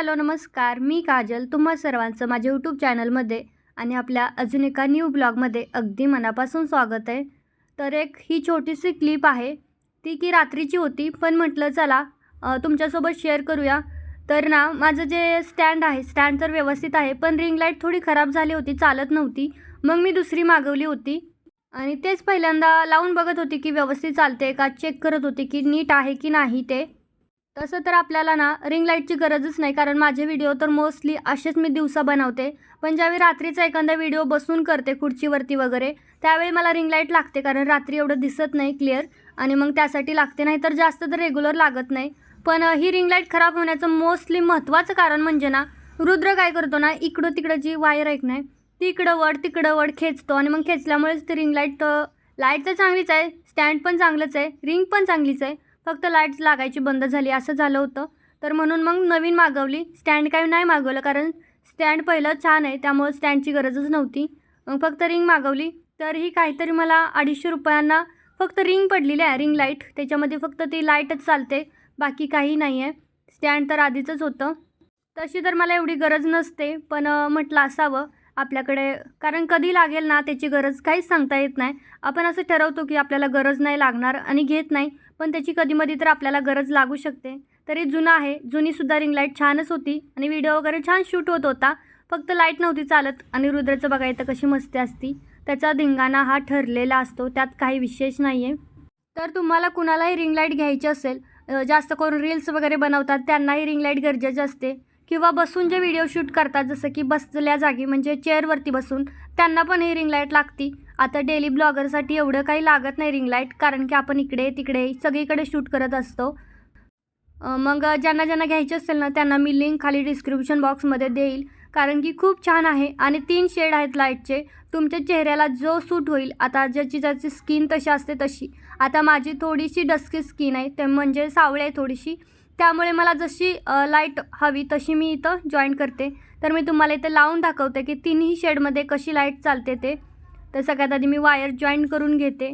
Hello नमस्कार. मी काजल तुम्हा सर्वांचं माझ्या यूट्यूब चॅनलमध्ये आणि आपल्या अजून एका न्यू ब्लॉगमध्ये अगदी मनापासून स्वागत आहे. तर एक ही छोटीशी क्लिप आहे. ती की रात्रीची होती पण म्हटलं चला तुमच्यासोबत शेअर करूया. तर ना माझं जे स्टँड आहे स्टँड तर व्यवस्थित आहे पण रिंग लाइट थोडी खराब झाली होती चालत नव्हती. मग मी दुसरी मागवली होती. आणि तेच पहिल्यांदा लावून बघत होती की व्यवस्थित चालते का चेक करत होती की नीट आहे की नाही ते. तसं तर आपल्याला ना रिंग लाईटची गरजच नाही कारण माझे व्हिडिओ तर मोस्टली असेच मी दिवसा बनवते. पण ज्यावेळी रात्रीचा एखादा व्हिडिओ बसून करते खुर्चीवरती वगैरे त्यावेळी मला रिंग लाइट लागते कारण रात्री एवढं दिसत नाही क्लिअर आणि मग त्यासाठी लागते नाही तर जास्त तर रेग्युलर लागत नाही. पण ही रिंग लाइट खराब होण्याचं मोस्टली महत्त्वाचं कारण म्हणजे ना रुद्र काय करतो ना इकडं तिकडं जी वायर ऐक नाही ती इकडं वड तिकडं वड खेचतो. आणि मग खेचल्यामुळेच ती रिंग लाइट लाइट तर चांगलीच आहे स्टँड पण चांगलंच आहे रिंग पण चांगलीच आहे. फक्त लाइट लागायची बंद झाली असं झालं होतं. तर म्हणून मग नवीन मागवली. स्टँड काही नाही मागवलं कारण स्टँड पहिलं छान आहे त्यामुळं स्टँडची गरजच नव्हती. मग फक्त रिंग मागवली. तर ही काहीतरी मला अडीचशे रुपयांना फक्त रिंग पडलेली आहे रिंग लाइट. त्याच्यामध्ये फक्त ती लाईटच चालते बाकी काही नाही आहे स्टँड तर आधीचंच होतं. तशी तर मला एवढी गरज नसते पण म्हटलं असावं. आपल्याकडे कारण कधी लागेल ना त्याची गरज काहीच सांगता येत नाही. आपण असं ठरवतो की आपल्याला गरज नाही लागणार आणि घेत नाही पण त्याची कधीमधी तर आपल्याला गरज लागू शकते. तरी जुनं आहे जुनीसुद्धा रिंग लाइट छानच होती आणि व्हिडिओ वगैरे छान शूट होत होता. फक्त लाइट नव्हती चालत आणि रुद्राचं बघायचं कशी मस्ती असती. त्याचा धिंगाणा हा ठरलेला असतो त्यात काही विशेष नाही आहे तर तुम्हाला कुणालाही रिंग लाइट घ्यायची असेल जास्त करून रील्स वगैरे बनवतात त्यांनाही रिंग लाइट गरजेची असते. किंवा बसून जे व्हिडिओ शूट करतात जसं की बसल्या जागी म्हणजे चेअरवरती बसून त्यांना पण ही रिंग लाइट लागती. आता डेली ब्लॉगरसाठी एवढं काही लागत नाही रिंग लाइट कारण की आपण इकडे तिकडे सगळीकडे शूट करत असतो. मग ज्यांना ज्यांना घ्यायची असेल ना त्यांना मी लिंक खाली डिस्क्रिप्शन बॉक्समध्ये देईल. कारण की खूप छान आहे. आणि तीन शेड आहेत लाईटचे तुमच्या चेहऱ्याला जो सूट होईल आता ज्याची ज्याची स्किन तशी असते तशी. आता माझी थोडीशी डस्की स्किन आहे ते म्हणजे सावळी आहे थोडीशी. त्यामुळे मला जशी लाइट हवी तशी मी इथं जॉईन करते. तर मी तुम्हाला इथं लावून दाखवते की तिन्ही शेडमध्ये कशी लाइट चालते ते. तर सगळ्यात आधी मी वायर जॉईन करून घेते.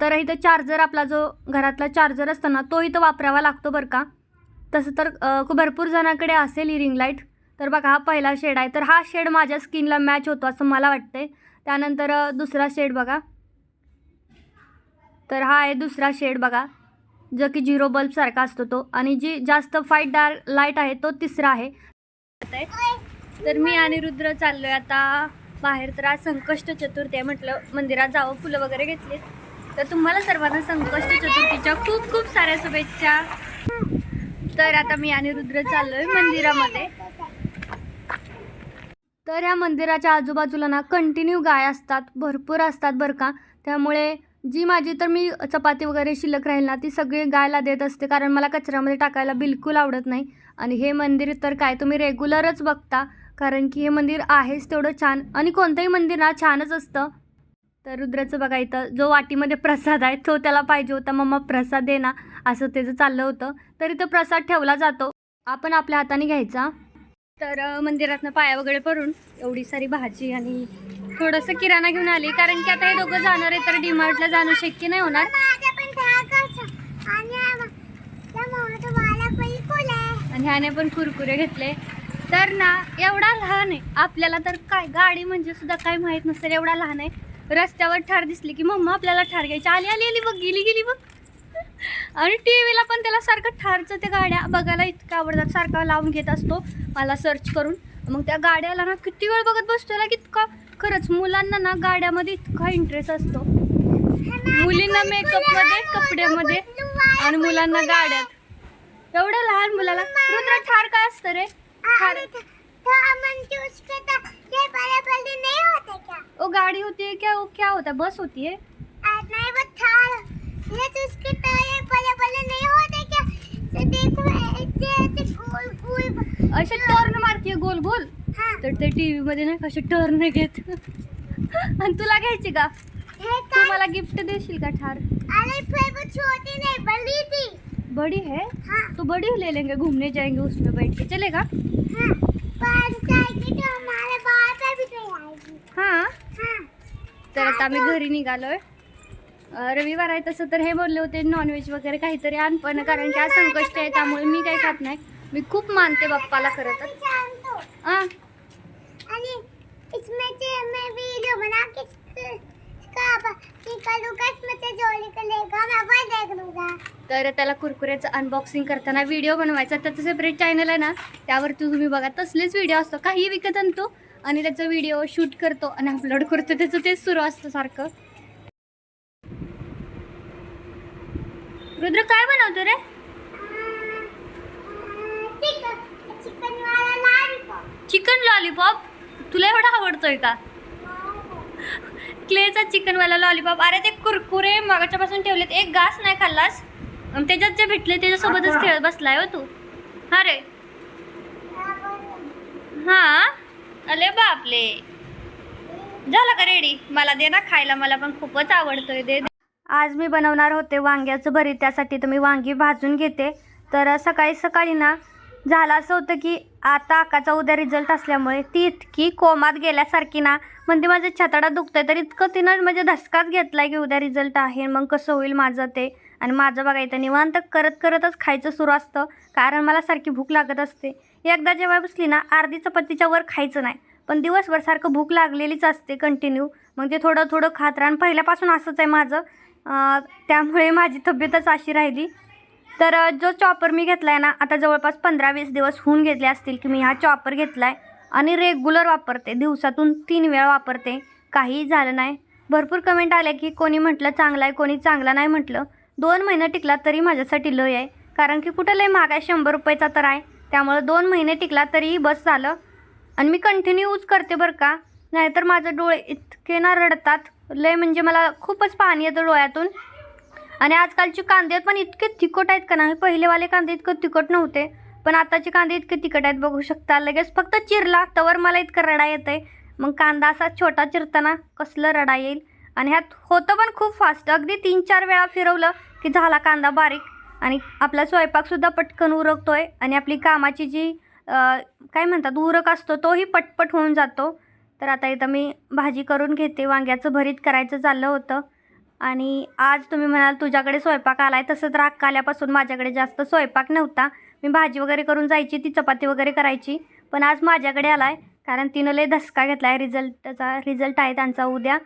तर इथं चार्जर आपला जो घरातला चार्जर असतो ना तो इथं वापरावा लागतो बरं का. तसं तर खूप भरपूर जणांकडे असेल ही रिंग लाइट तर बघा हा पहिला शेड आहे. तर हा शेड माझ्या स्किनला मॅच होतो असं मला वाटते त्यानंतर दुसरा शेड बघा. तर हा आहे दुसरा शेड बघा. जो की झिरो बल्बसारखा असतो तो. आणि जी जास्त फाईट डार्क लाइट आहे तो तिसरा आहे. तर मी आणि रुद्र चाललोय आता बाहेर. तर आज संकष्ट चतुर्थी आहे म्हटलं मंदिरात जावं फुलं वगैरे घेतली तर तुम्हाला सर्वांना संकष्ट चतुर्थीच्या खूप खूप साऱ्या शुभेच्छा. तर आता मी आणि रुद्र चाललोय मंदिरामध्ये. तर ह्या मंदिराच्या आजूबाजूला ना कंटिन्यू गाय असतात भरपूर असतात बरं का. त्यामुळे जी माझी तर मी चपाती वगैरे शिल्लक राहील ना ती सगळी गायला देत असते कारण मला कचऱ्यामध्ये टाकायला बिलकुल आवडत नाही. आणि हे मंदिर तर काय तुम्ही रेग्युलरच बघता कारण की हे मंदिर आहेच तेवढं छान. आणि कोणतंही मंदिर ना छानच असतं. तर रुद्राचं बघा इथं जो वाटीमध्ये प्रसाद आहे तो त्याला पाहिजे होता मम्मा प्रसाद दे ना असं त्याचं चाललं होतं. तर इथं प्रसाद ठेवला जातो. आपण आपल्या हाताने घ्यायचा. तर मंदिरातनं पाया वगैरे पडून एवढी सारी भाजी आणि थोडंसं किराणा घेऊन आली. कारण की आता हे दोघं जाणार आहे तर डीमार्टला जाणं शक्य नाही होणार. आणि ह्याने पण कुरकुरे घेतले. तर ना एवढा लहान आहे. आपल्याला तर काय गाडी म्हणजे सुद्धा काय माहीत नसेल एवढा लहान आहे. रस्त्यावर ठार दिसली की मम्मा आपल्याला ठार घ्यायची. आली आली आली बघ गेली गेली बघ. आणि टी व्हीला पण त्याला सारखं ठारचं त्या गाड्या बघायला इतकं आवडतात. सारखा लावून घेत असतो. मला सर्च करून. मग त्या गाड्याला ना किती वेळ बघत बसतो त्याला इतका खरंच मुलांना ना गाड्यामध्ये इतका इंटरेस्ट असतो. मुलींना मेकअपमध्ये कपड्यामध्ये आणि मुलांना गाड्यात. एवढ्या लहान मुलाला रुद्र ठार काय असतं रे? ठार. ओ गाडी होती क्या? वो क्या होता? बस होती है असे टर्न मारतीये गोल गोल तर ते टीव्ही मध्ये नाही कसे टर्न घेत. आणि तुला घ्यायची का? तू मला गिफ्ट देशील का ठार? बड़ी थी बड़ी है? हाँ. तो बड़ी ले लेंगे घूमने जाएंगे उसमें बैठ के. चलेगा? हाँ. पर जाएगी तो हमारे बाहर पे भी तो आएगी हाँ? हाँ. तर आता आम्ही घरी निघालोय. रविवार आहे तसं तर हे बोलले होते नॉनव्हेज वगैरे काहीतरी आण पण कारण की आज संकष्ट आहे त्यामुळे मी काही खात नाही. मी खूप मानते बाप्पाला खरं तर. मैं जानता आ, अरे इसमें से मैं वीडियो बना के तर त्याला कुरकुऱ्याचं अनबॉक्सिंग करताना व्हिडिओ बनवायचा. त्याचं सेपरेट चॅनल आहे ना त्यावरती तुम्ही बघा तसलेच व्हिडिओ असतो. काही विकत आणतो आणि त्याचा व्हिडिओ शूट करतो आणि अपलोड करतो. त्याचं तेच सुरू असतं सारखं. रुद्र काय बनवतो रे? चिकन लॉलीपॉप तुला एवढा आवडतोय का? क्लेचा चिकनवाला लॉलीपॉप अरे ते कुरकुरे मागाच्यापासून ठेवलेत. एक घास नाही खाल्लास? त्याच्यात जे भेटले त्याच्यासोबतच खेळत बसलाय हो तू. हा रे. हा? अले बापले. झालं का रेडी मला दे ना खायला. मला पण खूपच आवडतोय. दे दे. आज मी बनवणार होते वांग्याचं भरीत. त्यासाठी तर मी वांगी भाजून घेते. तर सकाळी सकाळी ना झालं असं होतं की आता आकाचा उद्या रिझल्ट असल्यामुळे ती इतकी कोमात गेल्यासारखी ना. म्हणजे माझं छताडा आहे तर इतकं तिनं म्हणजे धसकाच आहे की उद्या रिझल्ट आहे मग कसं होईल माझं ते? आणि माझं बघायचं निवांत करत करतच खायचं सुरू असतं. कारण मला सारखी भूक लागत असते. एकदा जेव्हा बसली ना अर्धी चपातीच्या वर खायचं नाही. पण दिवसभर सारखं भूक लागलेलीच असते कंटिन्यू मग ते थोडं थोडं खात राहून पहिल्यापासून असंच आहे माझं. त्यामुळे माझी तब्येतच अशी राहिली. तर जो चॉपर मी घेतला आहे ना आता जवळपास पंधरा वीस दिवस होऊन घेतले असतील की मी हा चॉपर घेतला आहे आणि रेग्युलर वापरते दिवसातून तीन वेळा वापरते. काहीही झालं नाही. भरपूर कमेंट आल्या की कोणी म्हटलं चांगला आहे कोणी चांगला नाही म्हटलं. दोन महिने टिकला तरी माझ्यासाठी लय आहे. कारण की कुठं लय महाग आहे? शंभर रुपयाचा तर आहे. त्यामुळं दोन महिने टिकला तरीही बस झालं. आणि मी कंटिन्यू यूज करते बरं का. नाहीतर माझं डोळे इतके ना रडतात. लय म्हणजे मला खूपच पाणी येतं डोळ्यातून. आणि आजकालचे कांदे पण इतके तिखट आहेत का नाही? पहिलेवाले कांदे इतकं तिखट नव्हते. पण आताचे कांदे इतके तिखट आहेत बघू शकता. लगेच फक्त चिरला तवर मला इतकं रडा येतं आहे मग कांदा असा छोटा चिरताना कसलं रडा येईल? आणि ह्यात होतं पण खूप फास्ट अगदी तीन चार वेळा फिरवलं की झाला कांदा बारीक. आणि आपला स्वयंपाकसुद्धा पटकन उरकतो आहे आणि आपली कामाची जी काय म्हणतात उरक असतो तोही पटपट होऊन जातो. तर आता इथं मी भाजी करून घेते. वांग्याचं भरीत करायचं चाललं होतं. आणि आज तुम्ही म्हणाल तुझ्याकडे स्वयंपाक आला आहे तसं राग आल्यापासून माझ्याकडे जास्त स्वयंपाक नव्हता. मी भाजी वगैरे करून जायची ती चपाती वगैरे करायची पण आज माझ्याकडे आला आहे कारण तिनं लय धसका घेतला आहे रिझल्टचा रिझल्ट आहे त्यांचा उद्या.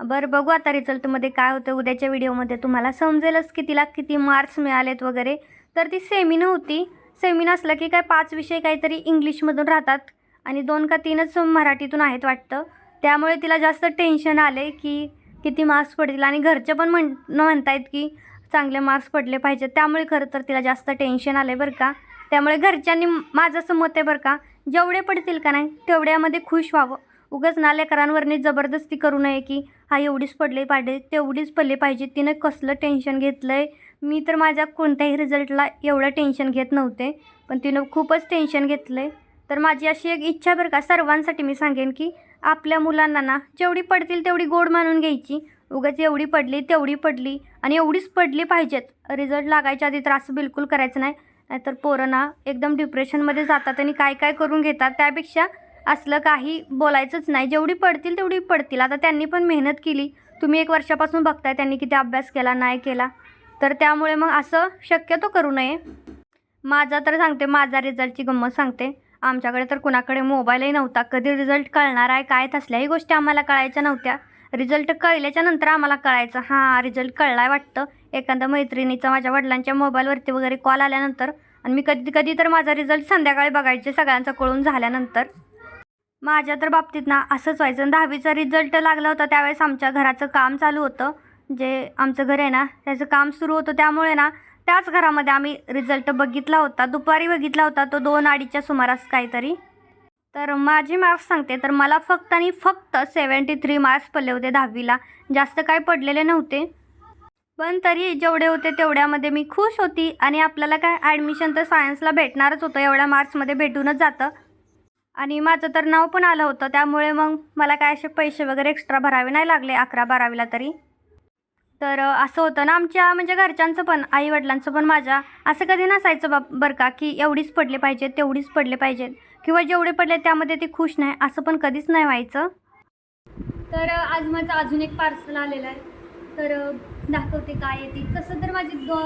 बरं बघू आता रिझल्टमध्ये काय होतं. उद्याच्या व्हिडिओमध्ये तुम्हाला समजेलच की तिला किती मार्क्स मिळालेत वगैरे. तर ती सेमी नव्हती. सेमी नसलं की काय पाच विषय काहीतरी इंग्लिशमधून राहतात. आणि दोन का तीनच मराठीतून आहेत वाटतं. त्यामुळे तिला जास्त टेन्शन आले की किती मार्क्स पडतील? आणि घरचे पण म्हण म्हणतायत की चांगले मार्क्स पडले पाहिजेत. त्यामुळे खरं तर तिला जास्त टेन्शन आले बरं का. त्यामुळे घरच्यांनी माझं असं मत आहे बरं का जेवढे पडतील का नाही तेवढ्यामध्ये खुश व्हावं. उगाच ना लेकरांवरनी जबरदस्ती करू नये की हा एवढीच पडले पाहिजे तेवढीच पडले पाहिजे. तिनं कसलं टेन्शन घेतलं आहे मी तर माझ्या कोणत्याही रिझल्टला एवढं टेन्शन घेत नव्हते पण तिनं खूपच टेन्शन घेतलं आहे तर माझी अशी एक इच्छा बरं का सर्वांसाठी मी सांगेन की आपल्या मुलांना ना जेवढी पडतील तेवढी गोड मानून घ्यायची. उगाच एवढी पडली तेवढी पडली आणि एवढीच पडली पाहिजेत. रिझल्ट लागायच्या आधी त्रास बिलकुल करायचं नाही. नाहीतर पोरं ना एकदम डिप्रेशनमध्ये जातात आणि काय काय करून घेतात त्यापेक्षा असलं काही बोलायचंच नाही. जेवढी पडतील तेवढी पडतील. आता त्यांनी पण मेहनत केली. तुम्ही एक वर्षापासून बघताय त्यांनी किती अभ्यास केला नाही केला. तर त्यामुळे मग असं शक्यतो करू नये. माझा तर सांगते माझा रिझल्टची गंमत सांगते. आमच्याकडे तर कुणाकडे मोबाईलही नव्हता. कधी रिझल्ट कळणार आहे काय तसल्याही गोष्टी आम्हाला कळायच्या नव्हत्या. रिझल्ट कळल्याच्या नंतर आम्हाला कळायचं हां रिझल्ट कळलाय वाटतं. एखाद्या मैत्रिणीचा माझ्या वडिलांच्या मोबाईलवरती वगैरे कॉल आल्यानंतर आणि मी कधी कधी तर माझा रिझल्ट संध्याकाळी बघायचे सगळ्यांचा कळून झाल्यानंतर. माझ्या तर बाबतीत ना असंच व्हायचं. दहावीचा रिझल्ट लागला होता त्यावेळेस आमच्या घराचं काम चालू होतं. जे आमचं घर आहे ना त्याचं काम सुरू होतं त्यामुळे ना त्याच घरामध्ये आम्ही रिझल्ट बघितला होता. दुपारी बघितला होता तो दोन अडीचच्या सुमारास काहीतरी. तर माझे मार्क्स सांगते तर मला फक्त आणि फक्त सेवन्टी थ्री मार्क्स पडले होते दहावीला. जास्त काय पडलेले नव्हते. पण तरी जेवढे होते तेवढ्यामध्ये मी खुश होती आणि आपल्याला काय ॲडमिशन तर सायन्सला भेटणारच होतं एवढ्या मार्क्समध्ये भेटूनच जातं. आणि माझं तर नाव पण आलं होतं त्यामुळे मग मला काय असे पैसे वगैरे एक्स्ट्रा भरावे नाही लागले अकरा बारावीला तरी. तर असं होतं ना आमच्या म्हणजे घरच्यांचं पण आई वडिलांचं पण माझ्या असं कधी नसायचं बा बरं का की एवढीच पडले पाहिजेत तेवढीच पडले पाहिजेत किंवा जेवढे पडले त्यामध्ये ते खुश नाही असं पण कधीच नाही व्हायचं. तर आज माझं अजून एक पार्सल आलेलं आहे. तर दाखवते काय येते तसं तर माझे दो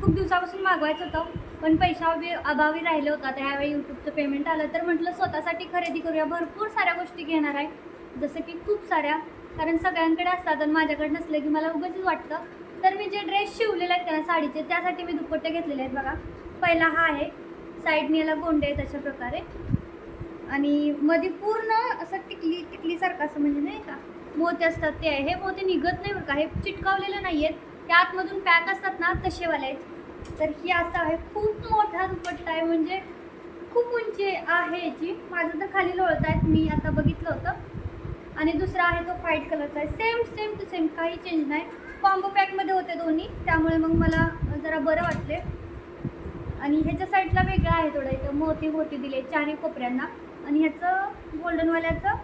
खूप दिवसापासून मागवायचं होतं पण पैशा अभावी राहिलं होतं. तर ह्यावेळी यूट्यूबचं पेमेंट आलं तर म्हटलं स्वतःसाठी खरेदी करूया. भरपूर साऱ्या गोष्टी घेणार आहे. जसं की खूप साऱ्या कारण सगळ्यांकडे असतात आणि माझ्याकडे नसलं की मला उगाचच वाटतं. तर मी जे ड्रेस शिवलेले आहेत त्यांना साडीचे त्यासाठी मी दुपट्टे घेतलेले आहेत बघा. पहिला हा आहे. साईडने याला गोंडे आहेत अशा प्रकारे. आणि मध्ये पूर्ण असं टिकली टिकलीसारखं असं म्हणजे नाही का मोती असतात ते आहे. हे मोती निघत नाही बरं का हे चिटकावलेले नाही आहेत. ते आतमधून पॅक असतात ना तसेवाले आहेत. तर ही असं आहे. खूप मोठा दुपट्टा आहे. म्हणजे खूप उंची आहे याची. माझं तर खाली लोळत आहेत मी आता बघितलं होतं. आणि दुसरा आहे तो व्हाईट कलरचा आहे सेम सेम टू सेम काही चेंज नाही. कॉम्बो पॅकमध्ये होते दोन्ही. त्यामुळे मग मला जरा बरं वाटले. आणि ह्याच्या साईडला वेगळा आहे थोडं. इथं मोती मोती दिले चारही कोपऱ्यांना. आणि ह्याचं गोल्डनवाल्याचं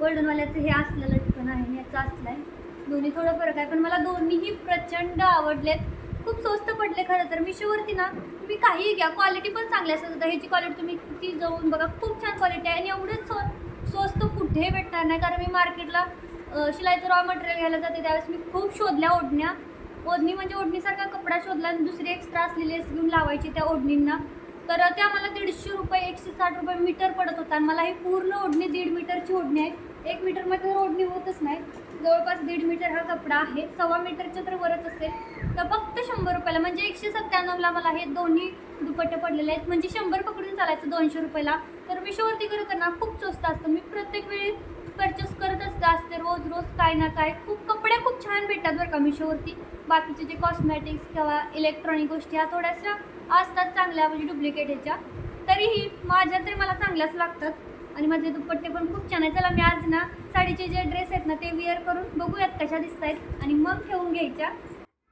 गोल्डनवाल्याचं हे असलेलं ठिकाण आहे. आणि ह्याचं असलं आहे दोन्ही थोडं फरक आहे. पण मला दोन्हीही प्रचंड आवडलेत. खूप स्वस्त पडले खरं तर. मिशोवरती ना तुम्ही काहीही घ्या. क्वालिटी पण चांगली असतात ह्याची क्वालिटी तुम्ही किती जाऊन बघा. खूप छान क्वालिटी आहे. आणि एवढंच स्वस्त कुठेही भेटणार नाही. कारण मी मार्केटला शिलाईचं रॉ मटेरियल घ्यायला जाते त्यावेळेस मी खूप शोधल्या ओढण्या. ओढणी म्हणजे ओढणीसारखा कपडा शोधला आणि दुसरी एक्स्ट्रा असलेली लेस घेऊन लावायची त्या ओढणींना. तर त्या मला दीडशे रुपये एकशे साठ रुपये मीटर पडत होता आणि मला ही पूर्ण ओढणी दीड मीटरची ओढणी आहे. एक मीटरमध्ये तर ओढणी होतच नाही. जवळपास दीड मीटर हा कपडा आहे. सव्वा मीटरच्या तर वरच असेल. तर फक्त शंभर रुपयाला म्हणजे एकशे सत्त्याण्णवला मला हे दोन्ही दुपट्टे पडलेले आहेत. म्हणजे शंभर पकडून चालायचं दोनशे रुपयाला. तर मिशोवरती खरं तर ना खूप स्वस्त असतं. मी प्रत्येक वेळी परचेस करतच असते रोज रोज काय ना काय. खूप कपडे खूप छान भेटतात बरं का मिशोवरती. बाकीचे जे कॉस्मॅटिक्स किंवा इलेक्ट्रॉनिक गोष्टी ह्या थोड्याशा असतात चांगल्या म्हणजे डुप्लिकेट ह्याच्या. तरीही माझ्या तरी मला चांगल्याच लागतात. आणि माझे दुपट्टे पण खूप छान आहे चला मी आज ना साडीचे जे ड्रेस आहेत ना ते विअर करून बघूयात कशा दिसत आहेत आणि मग ठेवून घ्यायच्या.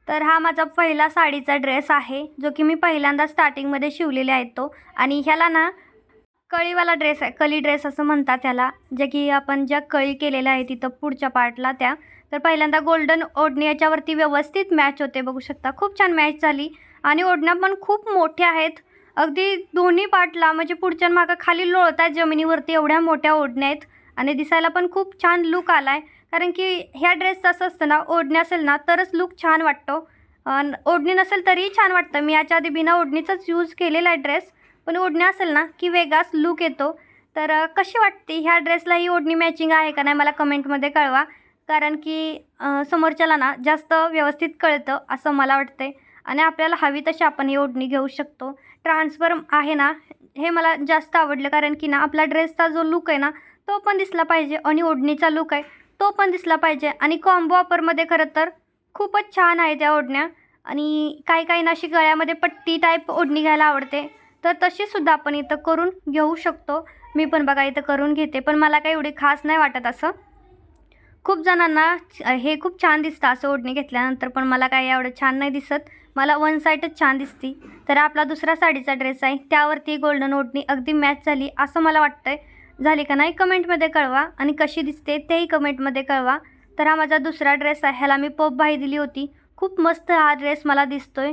तर हा माझा पहिला साडीचा ड्रेस आहे जो की मी पहिल्यांदा स्टार्टिंगमध्ये शिवलेले आहेत तो. आणि ह्याला ना कळीवाला ड्रेस आहे कळी ड्रेस असं म्हणतात त्याला. जे की आपण ज्या कळी केलेल्या आहे तिथं पुढच्या पार्टला त्या. तर पहिल्यांदा गोल्डन ओढणी याच्यावरती व्यवस्थित मॅच होते. बघू शकता खूप छान मॅच झाली. आणि ओढण्या पण खूप मोठ्या आहेत. अगदी दोन्ही पार्टला म्हणजे पुढच्या मागं खाली लोळतात जमिनीवरती एवढ्या मोठ्या ओढण्या आहेत. आणि दिसायला पण खूप छान लुक आला आहे कारण की ह्या ड्रेसचं असं असतं ना ओढणी असेल ना तरच लुक छान वाटतो. ओढणी नसेल तरीही छान वाटतं. मी याच्या आधी बिना ओढणीचाच यूज केलेला आहे ड्रेस पण ओढणी असेल ना की वेगळाच लुक येतो. तर कशी वाटते? ह्या ड्रेसला ही ओढणी मॅचिंग आहे का नाही मला कमेंटमध्ये कळवा. कारण की समोरच्याला ना जास्त व्यवस्थित कळतं असं मला वाटते आणि आपल्याला हवी तशी आपण ही ओढणी घेऊ शकतो. ट्रान्सफर आहे ना हे मला जास्त आवडलं. कारण की ना आपला ड्रेसचा जो लुक आहे ना तो पण दिसला पाहिजे. आणि ओढणीचा लुक आहे तो पण दिसला पाहिजे. आणि कॉम्बो ऑफरमध्ये खरं तर खूपच छान आहे त्या ओढण्या. आणि काही काही ना अशी गळ्यामध्ये पट्टी टाईप ओढणी घ्यायला आवडते. तर तशीसुद्धा आपण इथं करून घेऊ शकतो. मी पण बघा इथं करून घेते पण मला काही एवढी खास नाही वाटत असं. खूप जणांना हे खूप छान दिसतं असं ओढणी घेतल्यानंतर पण मला काही एवढं छान नाही दिसत. मला वन साईडच छान दिसती. तर आपला दुसरा साडीचा ड्रेस आहे त्यावरती गोल्डन ओढणी अगदी मॅच झाली असं मला वाटतंय. झाली का नाही कमेंटमध्ये कळवा आणि कशी दिसते तेही कमेंटमध्ये कळवा. तर हा माझा दुसरा ड्रेस आहे ह्याला मी पोप बाही दिली होती. खूप मस्त हा ड्रेस मला दिसतोय.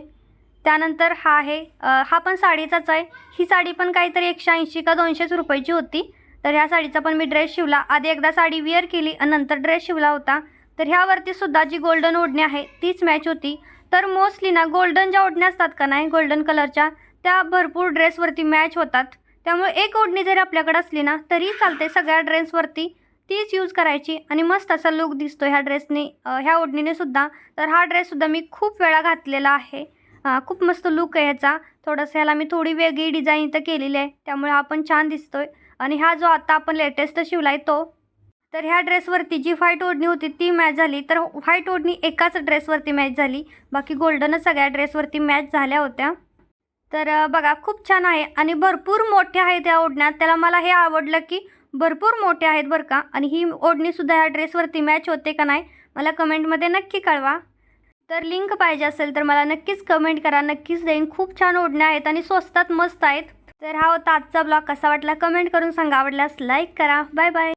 त्यानंतर हा आहे हा पण साडीचाच आहे. ही साडी पण काहीतरी एकशे ऐंशी का दोनशेच रुपयाची होती. तर ह्या साडीचा पण मी ड्रेस शिवला. आधी एकदा साडी विअर केली आणि नंतर ड्रेस शिवला होता. तर ह्यावरती सुद्धा जी गोल्डन ओढणी आहे तीच मॅच होती. तर मोस्टली ना गोल्डन ज्या ओढण्या असतात का नाही गोल्डन कलरच्या त्या भरपूर ड्रेसवरती मॅच होतात. त्यामुळे एक ओढणी जरी आपल्याकडे असली ना तरी चालते सगळ्या ड्रेसवरती तीच यूज करायची आणि मस्त असा लुक दिसतो ह्या ड्रेसने ह्या ओढणीने सुद्धा. तर हा ड्रेससुद्धा मी खूप वेळा घातलेला आहे. खूप मस्त लुक आहे ह्याचा थोडंसं ह्याला मी थोडी वेगळी डिझाईन इथं केलेली आहे. त्यामुळे आपण छान छान दिसतोय. आणि हा जो आता आपण लेटेस्ट शिवला आहे तो तर ह्या ड्रेसवरती जी व्हाईट ओढणी होती ती मॅच झाली. तर व्हाईट ओढणी एकाच ड्रेसवरती मॅच झाली. बाकी गोल्डनच सगळ्या ड्रेसवरती मॅच झाल्या होत्या. तर बघा खूप छान आहे. आणि भरपूर मोठ्या आहेत या ओढण्यात त्याला मला हे आवडलं की भरपूर मोठे आहेत बरं का. आणि ही ओढणीसुद्धा ह्या ड्रेसवरती मॅच होते का नाही मला कमेंटमध्ये नक्की कळवा. तर लिंक पाहिजे असेल तर मला नक्कीच कमेंट करा. नक्कीच देईन खूप छान ओढण्या आहेत आणि स्वस्तात मस्त आहेत. तर हा होता आजचा ब्लॉग कसा वाटला कमेंट करून सांगा. आवडल्यास लाईक करा. Bye bye